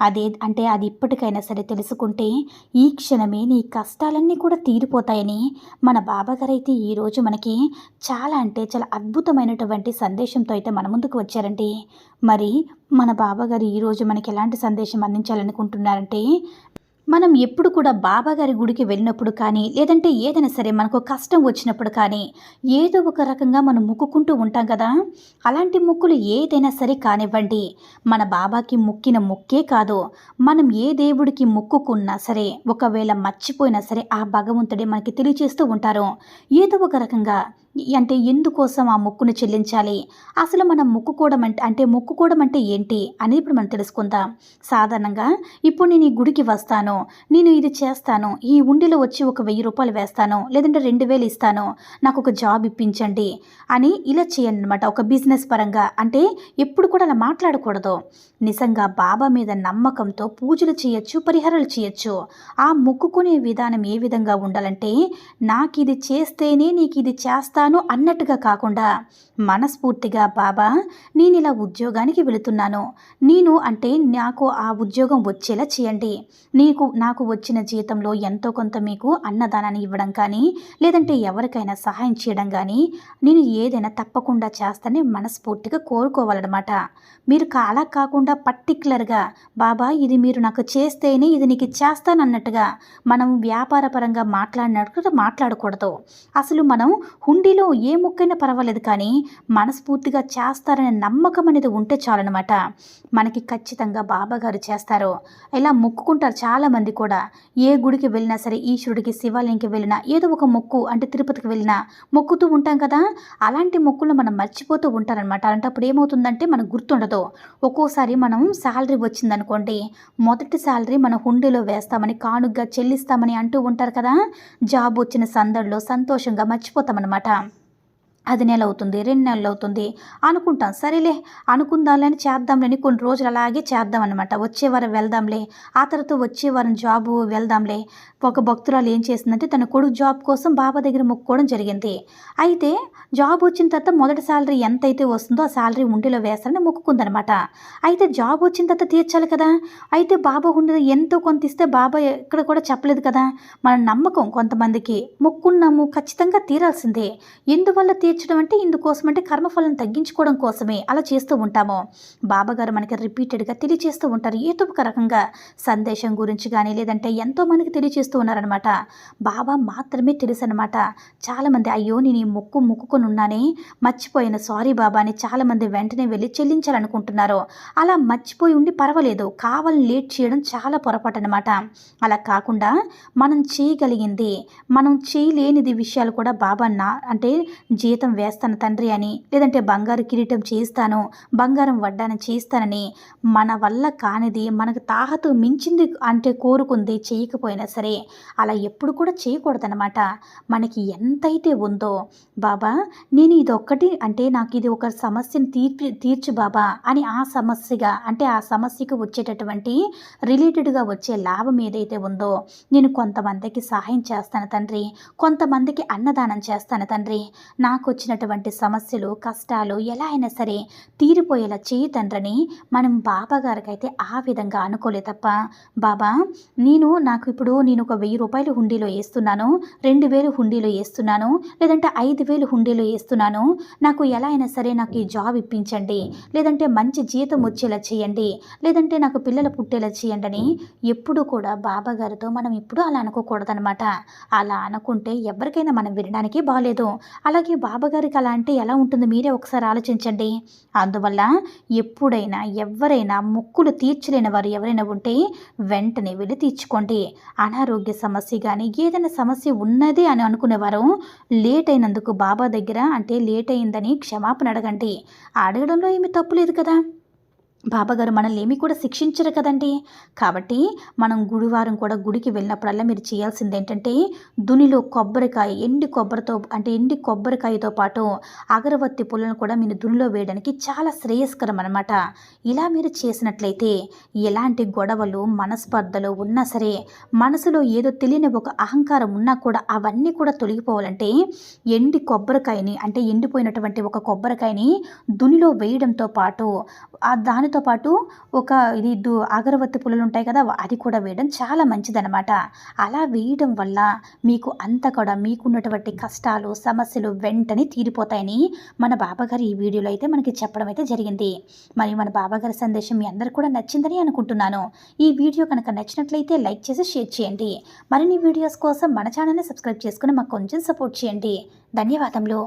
అదే అంటే అది ఇప్పటికైనా సరే తెలుసుకుంటే ఈ క్షణమే నీ కష్టాలన్నీ కూడా తీరిపోతాయని మన బాబాగారు అయితే ఈరోజు మనకి చాలా అంటే చాలా అద్భుతమైనటువంటి సందేశంతో అయితే మన ముందుకు వచ్చారండి. మరి మన బాబాగారు ఈరోజు మనకి ఎలాంటి సందేశం అందించాలనుకుంటున్నారంటే మనం ఎప్పుడు కూడా బాబాగారి గుడికి వెళ్ళినప్పుడు కానీ లేదంటే ఏదైనా సరే మనకు కష్టం వచ్చినప్పుడు కానీ ఏదో ఒక రకంగా మనం మొక్కుకుంటూ ఉంటాం కదా. అలాంటి మొక్కులు ఏదైనా సరే కానివ్వండి. మన బాబాకి మొక్కిన మొక్కే కాదు. మనం ఏ దేవుడికి మొక్కుకున్నా సరే ఒకవేళ మర్చిపోయినా సరే ఆ భగవంతుడే మనకి తెలియచేస్తూ ఉంటారు. ఏదో ఒక రకంగా అంటే ఎందుకోసం ఆ మొక్కును చెల్లించాలి? అసలు మనం మొక్కుకోవడం అంటే అంటే మొక్కుకోవడం అంటే ఏంటి? అనేది ఇప్పుడు మనం తెలుసుకుందాం. సాధారణంగా ఇప్పుడు నేను ఈ గుడికి వస్తాను. నేను ఇది చేస్తాను. ఈ ఉండిలో వచ్చి ఒక వెయ్యి రూపాయలు వేస్తాను. లేదంటే రెండు వేలు ఇస్తాను. నాకు ఒక జాబ్ ఇప్పించండి అని ఇలా చేయండి అనమాట ఒక బిజినెస్ పరంగా. అంటే ఎప్పుడు కూడా అలా మాట్లాడకూడదు. నిజంగా బాబా మీద నమ్మకంతో పూజలు చేయొచ్చు పరిహారాలు చేయొచ్చు. ఆ మొక్కుకునే విధానం ఏ విధంగా ఉండాలంటే నాకు ఇది చేస్తేనే నీకు ఇది చేస్తాను అన్నట్టుగా కాకుండా మనస్ఫూర్తిగా బాబా నేను ఇలా ఉద్యోగానికి వెళుతున్నాను. నేను అంటే నాకు ఆ ఉద్యోగం వచ్చేలా చేయండి. నీకు నాకు వచ్చిన జీతంలో ఎంతో కొంత మీకు అన్నదానాన్ని ఇవ్వడం కానీ లేదంటే ఎవరికైనా సహాయం చేయడం కానీ నేను ఏదైనా తప్పకుండా చేస్తానని మనస్ఫూర్తిగా కోరుకోవాలన్నమాట. మీరు అలా కాకుండా పర్టికులర్గా బాబా ఇది మీరు నాకు చేస్తేనే ఇది నీకు చేస్తానన్నట్టుగా మనం వ్యాపారపరంగా మాట్లాడినట్టు మాట్లాడకూడదు. అసలు మనం హుండీలో ఏ ముక్కైనా పర్వాలేదు కానీ మనస్ఫూర్తిగా చేస్తారనే నమ్మకం అనేది ఉంటే చాలన్నమాట. మనకి ఖచ్చితంగా బాబాగారు చేస్తారు. ఇలా మొక్కుకుంటారు చాలామంది కూడా. ఏ గుడికి వెళ్ళినా సరే ఈశ్వరుడికి శివాలయంకి వెళ్ళినా ఏదో ఒక మొక్కు అంటే తిరుపతికి వెళ్ళినా మొక్కుతూ ఉంటాం కదా. అలాంటి మొక్కులు మనం మర్చిపోతూ ఉంటారనమాట అలాంటప్పుడు ఏమవుతుందంటే మనకు గుర్తుండదు. ఒక్కోసారి మనం శాలరీ వచ్చిందనుకోండి మొదటి శాలరీ మన హుండీలో వేస్తామని కానుగ్గా చెల్లిస్తామని అంటూ ఉంటారు కదా. జాబ్ వచ్చిన సందడిలో సంతోషంగా మర్చిపోతామన్నమాట. అది నెల అవుతుంది రెండు నెలలు అవుతుంది అనుకుంటాం సరేలే అనుకుందాంలే అని చేద్దాంలేని కొన్ని రోజులు అలాగే చేద్దాం అనమాట వచ్చే వారం వెళ్దాంలే ఆ తర్వాత వచ్చే వారం జాబు వెళ్దాంలే. ఒక భక్తురాలు ఏం చేసిందంటే తన కొడుకు జాబ్ కోసం బాబా దగ్గర మొక్కుకోవడం జరిగింది. అయితే జాబ్ వచ్చిన తర్వాత మొదటి శాలరీ ఎంత అయితే వస్తుందో ఆ శాలరీ ఉండిలో వేస్తారని మొక్కుకుందనమాట అయితే జాబ్ వచ్చిన తర్వాత తీర్చాలి కదా? అయితే బాబా ఉండి ఎంతో కొంత ఇస్తే బాబా ఎక్కడ కూడా చెప్పలేదు కదా? మన నమ్మకం కొంతమందికి. మొక్కున్నాము ఖచ్చితంగా తీరాల్సిందే. ఎందువల్ల తీర్చడం అంటే ఇందుకోసం అంటే కర్మఫలం తగ్గించుకోవడం కోసమే అలా చేస్తూ ఉంటాము. బాబాగారు మనకి రిపీటెడ్గా తెలియచేస్తూ ఉంటారు. ఏదో ఒక రకంగా సందేశం గురించి కానీ లేదంటే ఎంతో మందికి తెలియచేస్తూ ఉన్నారనమాట బాబా మాత్రమే తెలుసు అనమాట చాలామంది అయ్యో నేను ఈ మొక్కు మొక్కుకొని ఉన్నానే మర్చిపోయిన. సారీ బాబా అని చాలామంది వెంటనే వెళ్ళి చెల్లించాలనుకుంటున్నారు. అలా మర్చిపోయి ఉండి పర్వాలేదు. కావాలని లేట్ చేయడం చాలా పొరపాటు అనమాట అలా కాకుండా మనం చేయగలిగింది మనం చేయలేనిది విషయాలు కూడా బాబా నా అంటే జీతం వేస్తాను తండ్రి అని లేదంటే బంగారు కిరీటం చేయిస్తాను బంగారం వడ్డానం చేయిస్తానని మన వల్ల కానిది మనకు తాహతు మించింది అంటే కోరుకుంది చేయకపోయినా సరే అలా ఎప్పుడు కూడా చేయకూడదనమాట మనకి ఎంతైతే ఉందో బాబా నేను ఇది ఒక్కటి అంటే నాకు ఇది ఒక సమస్యను తీర్చి తీర్చు బాబా అని ఆ సమస్యగా అంటే ఆ సమస్యకు వచ్చేటటువంటి రిలేటెడ్గా వచ్చే లాభం ఏదైతే ఉందో నేను కొంతమందికి సహాయం చేస్తాను తండ్రి కొంతమందికి అన్నదానం చేస్తాను తండ్రి. నాకు వచ్చినటువంటి సమస్యలు కష్టాలు ఎలా అయినా సరే తీరిపోయేలా చేయి తండ్రని మనం బాబా గారికి అయితే ఆ విధంగా అనుకోలే తప్ప. బాబా నేను నాకు ఇప్పుడు నేను ఒక వెయ్యి రూపాయలు హుండీలో వేస్తున్నాను రెండు వేలు హుండీలో వేస్తున్నాను లేదంటే ఐదు వేలు హుండీలో వేస్తున్నాను. నాకు ఎలా అయినా సరే నాకు ఈ జాబ్ ఇప్పించండి లేదంటే మంచి జీతం వచ్చేలా చేయండి లేదంటే నాకు పిల్లలు పుట్టేలా చేయండి అని ఎప్పుడు కూడా బాబా గారితో మనం ఎప్పుడూ అలా అనుకోకూడదనమాట అలా అనుకుంటే ఎవరికైనా మనం వినడానికి బాగాలేదు అలాగే బాబా బాబాగారికి అలా అంటే ఎలా ఉంటుంది మీరే ఒకసారి ఆలోచించండి. అందువల్ల ఎప్పుడైనా ఎవరైనా మొక్కులు తీర్చలేని వారు ఎవరైనా ఉంటే వెంటనే వెళ్ళి తీర్చుకోండి. అనారోగ్య సమస్య కానీ ఏదైనా సమస్య ఉన్నది అని అనుకునేవారు లేట్ అయినందుకు బాబా దగ్గర అంటే లేట్ అయిందని క్షమాపణ అడగండి. అడగడంలో ఏమి తప్పు లేదు కదా. బాబాగారు మనల్ని ఏమీ కూడా శిక్షించరు కదండి. కాబట్టి మనం గుడివారం కూడా గుడికి వెళ్ళినప్పుడల్లా మీరు చేయాల్సింది ఏంటంటే దునిలో కొబ్బరికాయ ఎండి కొబ్బరితో అంటే ఎండి కొబ్బరికాయతో పాటు అగరవత్తి పుల్లను కూడా మీరు దునిలో వేయడానికి చాలా శ్రేయస్కరం అనమాట ఇలా మీరు చేసినట్లయితే ఎలాంటి గొడవలు మనస్పర్ధలు ఉన్నా సరే మనసులో ఏదో తెలియని ఒక అహంకారం ఉన్నా కూడా అవన్నీ కూడా తొలగిపోవాలంటే ఎండి కొబ్బరికాయని అంటే ఎండిపోయినటువంటి ఒక కొబ్బరికాయని దునిలో వేయడంతో పాటు దానితో దాంతో పాటు ఒక ఇది దు అగరవత్తి పుల్లలు ఉంటాయి కదా అది కూడా వేయడం చాలా మంచిదనమాట అలా వేయడం వల్ల మీకు అంతా కూడా మీకున్నటువంటి కష్టాలు సమస్యలు వెంటనే తీరిపోతాయని మన బాబాగారు ఈ వీడియోలో అయితే మనకి చెప్పడం అయితే జరిగింది. మరి మన బాబాగారి సందేశం మీ అందరు కూడా నచ్చిందని అనుకుంటున్నాను. ఈ వీడియో కనుక నచ్చినట్లయితే లైక్ చేసి షేర్ చేయండి. మరిన్ని వీడియోస్ కోసం మన ఛానల్ని సబ్స్క్రైబ్ చేసుకుని మాకు కొంచెం సపోర్ట్ చేయండి. ధన్యవాదములు.